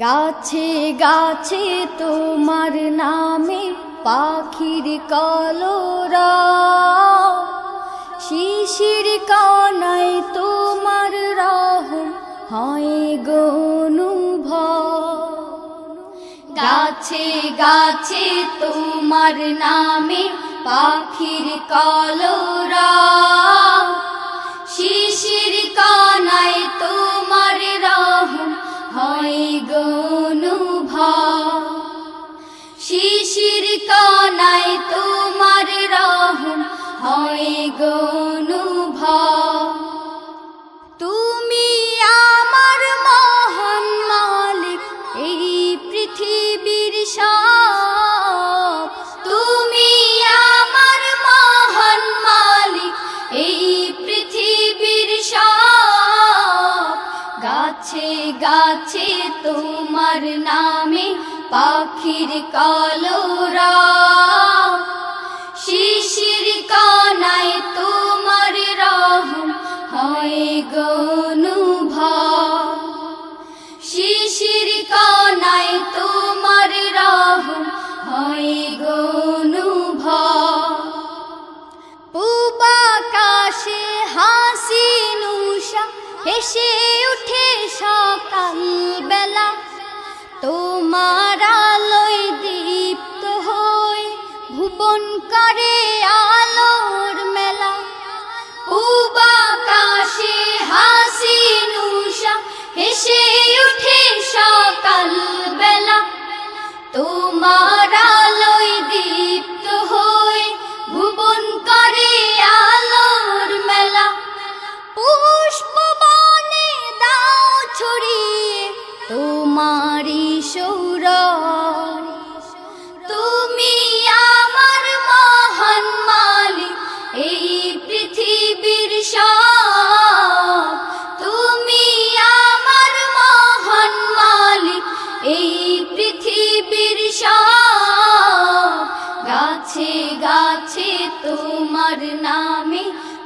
গাছে গাছে তোমার নামে পাখির কলরা। শিশির কানায় তোমার রহম হয় গনুভ গাছে গাছে তোমার নামে পাখির কলরা। হয় গনুভ আমার মহান মালিক এই আমার মহান মালিক এই গাছে গাছে তোমার নামে পাখির কলরা বেলা তোমার আলোয় দীপ্ত হই ভুবন করে আলোর মেলা। পূবাকাশে হাসি নুষা হেসে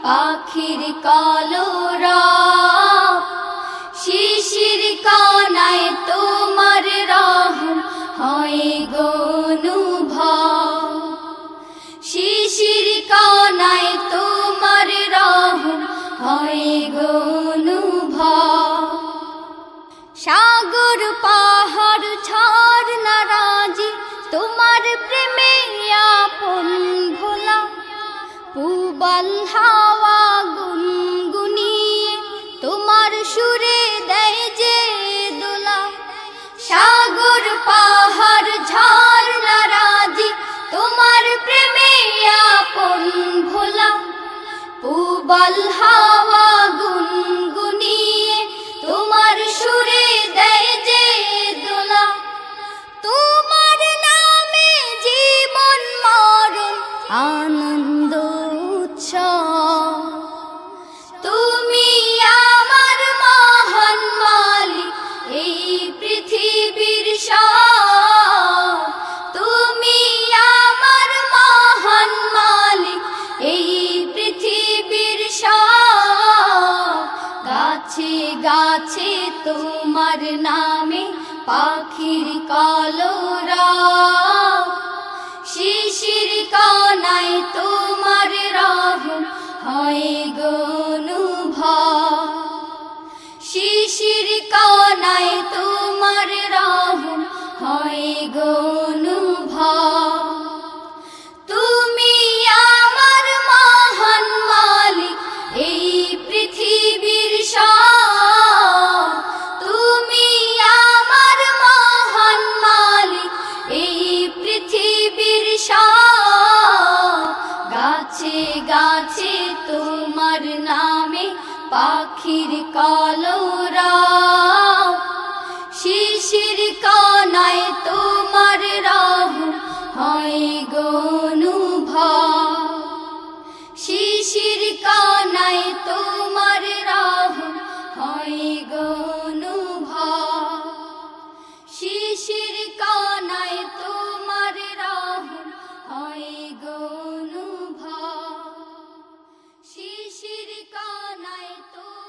পাখির কলরা, শিশির কানায় তোমার রহম হয় গনুভ শিশির কানায় তোমার রহম হয় গনুভ সাগর, পাহাড় ঝড় নারাজি তোমার প্রেমে আপন ভোলা। পুবাল পুবাল তোমার নামে পাখির কলরা শিশির কানায় তোমার রহম হয় গনুভ শিশির কানায় তোমার রহম হয় গনুভ পাখির কলরা শিশির কানায় তোমার